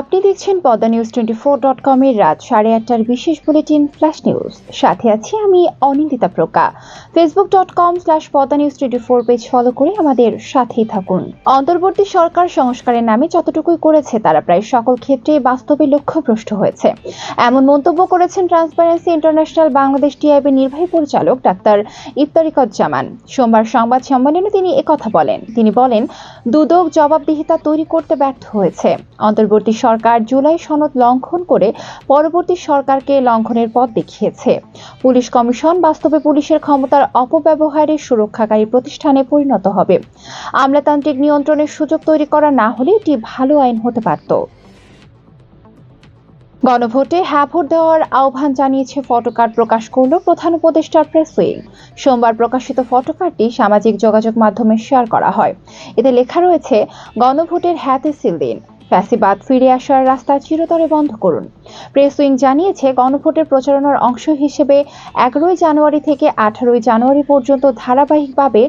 আপনি দেখছেন Padma news twenty four dot কমের রাত সাড়ে আটটার বিশেষ বুলেটিন ফ্ল্যাশ নিউজ। সাথে আছি আমি Anindita প্রকা Facebook dot com slash Padma news twenty four page follow করে আমাদের সাথেই থাকুন। অন্তর্বর্তী সরকার সংস্কারের নামে যতটুকুই করেছে, তারা প্রায় সকল ক্ষেত্রে বাস্তবে লক্ষ্যভ্রষ্ট হয়েছে। এমন মন্তব্য করেছেন ট্রান্সপারেন্সি ইন্টারন্যাশনাল বাংলাদেশ টিআইবি নির্বাহী পরিচালক ডাক্তার ইফতারিকত জামান সোমবার সংবাদ সম্মেলনে তিনি একথা বলেন। তিনি বলেন, দুদক জবাবদিহিতা তৈরি করতে ব্যর্থ হয়েছে। অন্তর্বর্তী সরকার জুলাই সনদ লঙ্ঘন করে পরবর্তী সরকারকে লঙ্ঘনের পথ দেখিয়েছে। পুলিশ কমিশন বাস্তবে পুলিশের ক্ষমতার অপব্যবহারের সুরক্ষাকারী প্রতিষ্ঠানে পরিণত হবে। আমলাতান্ত্রিক নিয়ন্ত্রণের সুযোগ তৈরি করা না হলে এটি ভালো আইন হতে পারত। গণভোটে হ্যাঁ ভোট দেওয়ার আহ্বান জানিয়েছে ফটোকার্ড প্রকাশ করল প্রধান উপদেষ্টার প্রেস উইং। সোমবার প্রকাশিত ফটোকার্ডটি সামাজিক যোগাযোগ মাধ্যমে শেয়ার করা হয়। এতে লেখা রয়েছে, গণভোটের হ্যাতে সিল দিন। ফ্যাসিবাদ ফিরে আসার রাস্তা চিরতরে বন্ধ করুন। প্রেস উইং জানিয়েছে গণভোটের প্রচারণার অংশ হিসেবে এগারোই জানুয়ারি থেকে আঠারোই জানুয়ারি পর্যন্ত ধারাবাহিকভাবে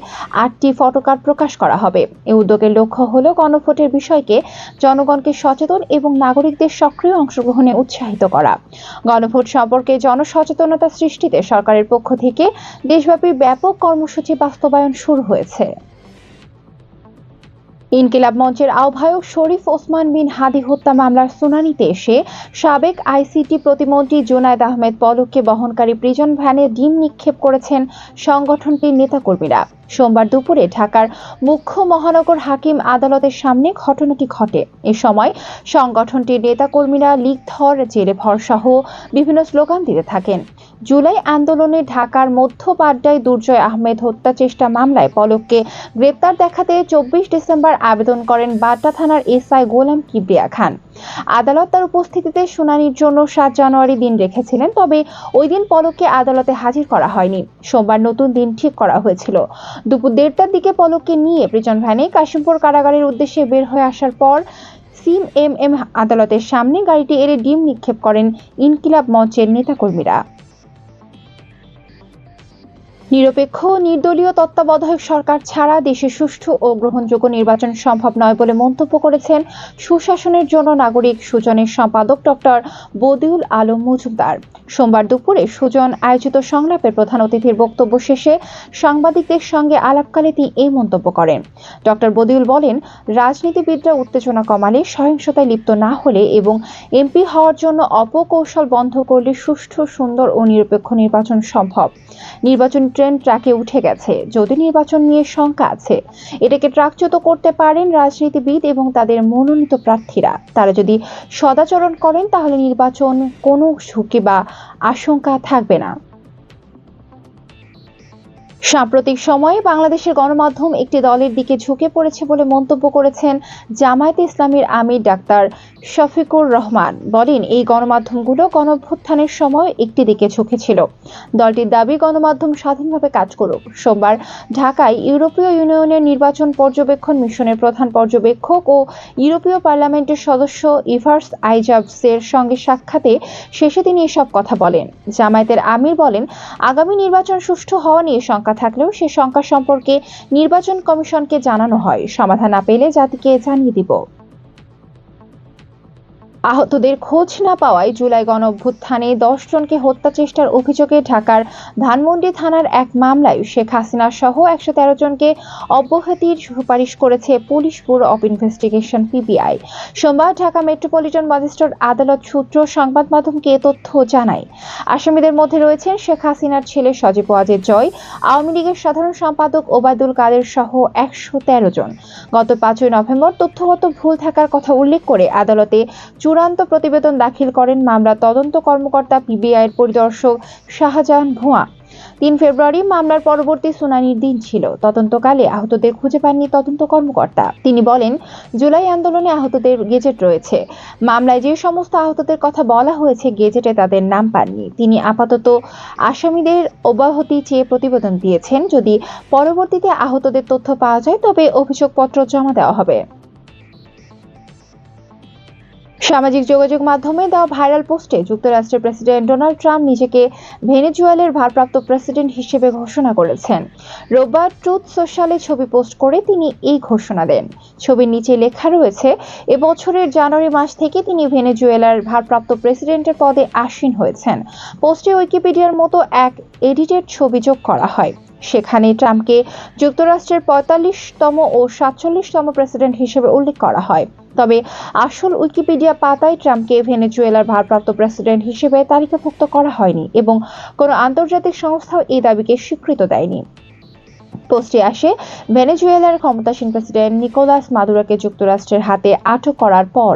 আটটি ফটোকার্ড প্রকাশ করা হবে। এই উদ্যোগের লক্ষ্য হল গণভোটের বিষয়কে জনগণকে সচেতন এবং নাগরিকদের সক্রিয় অংশগ্রহণে উৎসাহিত করা। গণভোট সম্পর্কে জনসচেতনতা সৃষ্টিতে সরকারের পক্ষ থেকে দেশব্যাপী ব্যাপক কর্মসূচি বাস্তবায়ন শুরু হয়েছে। ইনকিলাব মঞ্চের আহ্বায়ক শরীফ ওসমান বিন হাদি হত্যা মামলার শুনানিতে এসে সাবেক আইসিটি প্রতিমন্ত্রী জোনায়েদ আহমেদ পলককে বহনকারী প্রিজন ভ্যানে ডিম নিক্ষেপ করেছেন সংগঠনটির নেতাকর্মীরা। সোমবার দুপুরে ঢাকার মুখ্য মহানগর হাকিম আদালতের সামনে ঘটনাটি ঘটে। এ সময় সংগঠনটির নেতাকর্মীরা লিগ ধর, জেলে ভর সহ বিভিন্ন স্লোগান দিতে থাকেন। জুলাই আন্দোলনে ঢাকার মধ্য পাড্ডায় দুর্জয় আহমেদ হত্যা চেষ্টা মামলায় পলককে গ্রেপ্তার দেখাতে চব্বিশ ডিসেম্বর আবেদন করেন বাড্ডা থানার এসআই গোলাম কিবরিয়া খান। আদালত তার উপস্থিতিতে শুনানির জন্য সাত জানুয়ারি দিন রেখেছিলেন, তবে ওই দিন পলককে আদালতে হাজির করা হয়নি। সোমবার নতুন দিন ঠিক করা হয়েছিল। দুপুর দেড়টার দিকে পলককে নিয়ে প্রিজন ভ্যানে কাশিমপুর কারাগারের উদ্দেশ্যে বের হয়ে আসার পর সিম এম এম আদালতের সামনে গাড়িটি এড়ে ডিম নিক্ষেপ করেন ইনকিলাব মঞ্চের নেতাকর্মীরা। নিরপেক্ষ ও নির্দলীয় তত্ত্বাবধায়ক সরকার ছাড়া দেশে সুষ্ঠু ও গ্রহণযোগ্য নির্বাচন সম্ভব নয় বলে মন্তব্য করেছেন সুশাসনের জন্য নাগরিক সুজনের সম্পাদক ডক্টর বদিউল আলম মজুমদার। সোমবার দুপুরে সুজন আয়োজিত সংলাপের প্রধান অতিথির বক্তব্য শেষে সাংবাদিকদের সঙ্গে আলাপকালে তিনি এই মন্তব্য করেন। ডক্টর বদিউল বলেন, রাজনীতিবিদরা উত্তেজনা কমালে, সহিংসতায় লিপ্ত না হলে এবং এমপি হওয়ার জন্য অপকৌশল বন্ধ করলে সুষ্ঠু, সুন্দর ও নিরপেক্ষ নির্বাচন সম্ভব। নির্বাচন ট্রেন ট্র্যাকে উঠে গেছে। যদি নির্বাচন নিয়ে শঙ্কা আছে, এটাকে ট্রাকচ্যুত করতে পারেন রাজনীতিবিদ এবং তাদের মনোনীত প্রার্থীরা। তারা যদি সদাচরণ করেন, তাহলে নির্বাচন কোনো ঝুঁকি বা আশঙ্কা থাকবে না। সাম্প্রতিক সময়ে বাংলাদেশের গণমাধ্যম একটি দলের দিকে ঝুঁকে পড়েছে বলে মন্তব্য করেছেন জামায়াতে ইসলামীর আমির ডাক্তার শফিকুর রহমান। বলেন, এই গণমাধ্যমগুলো গণভ্যুত্থানের সময় একটি দিকে ঝুঁকেছিল দলটির দাবি, গণমাধ্যম স্বাধীনভাবে কাজ করুক। সোমবার ঢাকায় ইউরোপীয় ইউনিয়নের নির্বাচন পর্যবেক্ষণ মিশনের প্রধান পর্যবেক্ষক ও ইউরোপীয় পার্লামেন্টের সদস্য ইভার্স আইজাবসের সঙ্গে সাক্ষাতে শেষে তিনি এসব কথা বলেন। জামায়াতের আমির বলেন, আগামী নির্বাচন সুষ্ঠু হওয়া নিয়ে শঙ্কা থাকলেও সে সংখ্যা সম্পর্কে নির্বাচন কমিশনকে জানানো হয়। সমাধান না পেলে জাতিকে জানিয়ে দিব। আহতদের খোঁজ না পাওয়ায় জুলাই গণ অভ্যুত্থানে দশ জনকে হত্যা চেষ্টার অভিযোগে ঢাকার ধানমন্ডি থানার এক মামলায় শেখ হাসিনা সহ একশো তেরো জনকে অব্যাহতির সুপারিশ করেছে police bureau of investigation, P B I. সোমবার ঢাকা মেট্রোপলিটন ম্যাজিস্ট্রেট আদালত সূত্র সংবাদ মাধ্যমকে তথ্য জানায়। আসামিদের মধ্যে রয়েছেন শেখ হাসিনার ছেলে সজীব ওয়াজেদ জয়, আওয়ামী লীগের সাধারণ সম্পাদক ওবায়দুল কাদের সহ একশো তেরো জন। গত পাঁচই নভেম্বর তথ্যগত ভুল থাকার কথা উল্লেখ করে আদালতে চূড়ান্ত প্রতিবেদন দাখিল করেন মামলার তদন্ত কর্মকর্তা পিবিআইয়ের পরিদর্শক শাহজাহান ভুয়া। তিন ফেব্রুয়ারি মামলার পরবর্তী শুনানির দিন ছিল। তদন্তকালে আহতদের খুঁজে পাননি তদন্ত কর্মকর্তা। তিনি বলেন, জুলাই আন্দোলনে আহতদের গেজেট রয়েছে। মামলায় যে সমস্ত আহতদের কথা বলা হয়েছে, গেজেটে তাদের নাম পাননি। তিনি আপাতত আসামিদের অব্যাহতি চেয়ে প্রতিবেদন দিয়েছেন। যদি পরবর্তীতে আহতদের তথ্য পাওয়া যায়, তবে অভিযোগপত্র জমা দেওয়া হবে। সামাজিক যোগাযোগ মাধ্যমে দেওয়া ভাইরাল পোস্টে যুক্তরাষ্ট্রের প্রেসিডেন্ট ডোনাল্ড ট্রাম্প নিজেকে ভেনেজুয়েলার ভারপ্রাপ্ত প্রেসিডেন্ট হিসেবে ঘোষণা করেছেন। রোববার ট্রুথ সোশ্যালে ছবি পোস্ট করে তিনি এই ঘোষণা দেন। ছবির নিচে লেখা রয়েছে এবছরের জানুয়ারি মাস থেকে তিনি ভেনেজুয়েলার ভারপ্রাপ্ত প্রেসিডেন্টের পদে আসীন হয়েছেন। পোস্টে উইকিপিডিয়ার মতো এক এডিটেড ছবি যোগ করা হয়। সেখানে ট্রাম্পকে যুক্তরাষ্ট্রের পঁয়তাল্লিশতম ও সাতচল্লিশতম প্রেসিডেন্ট হিসেবে উল্লেখ করা হয়। তবে আসল উইকিপিডিয়া পাতায় ট্রাম্পকে ভেনেজুয়েলার ভারপ্রাপ্ত প্রেসিডেন্ট হিসেবে তালিকাভুক্ত করা হয়নি এবং কোনো আন্তর্জাতিক সংস্থাও এই দাবিকে স্বীকৃত দেয়নি। পোস্টে আসে, ভেনেজুয়েলার ক্ষমতাসীন প্রেসিডেন্ট নিকোলাস মাদুরাকে যুক্তরাষ্ট্রের হাতে আটক করার পর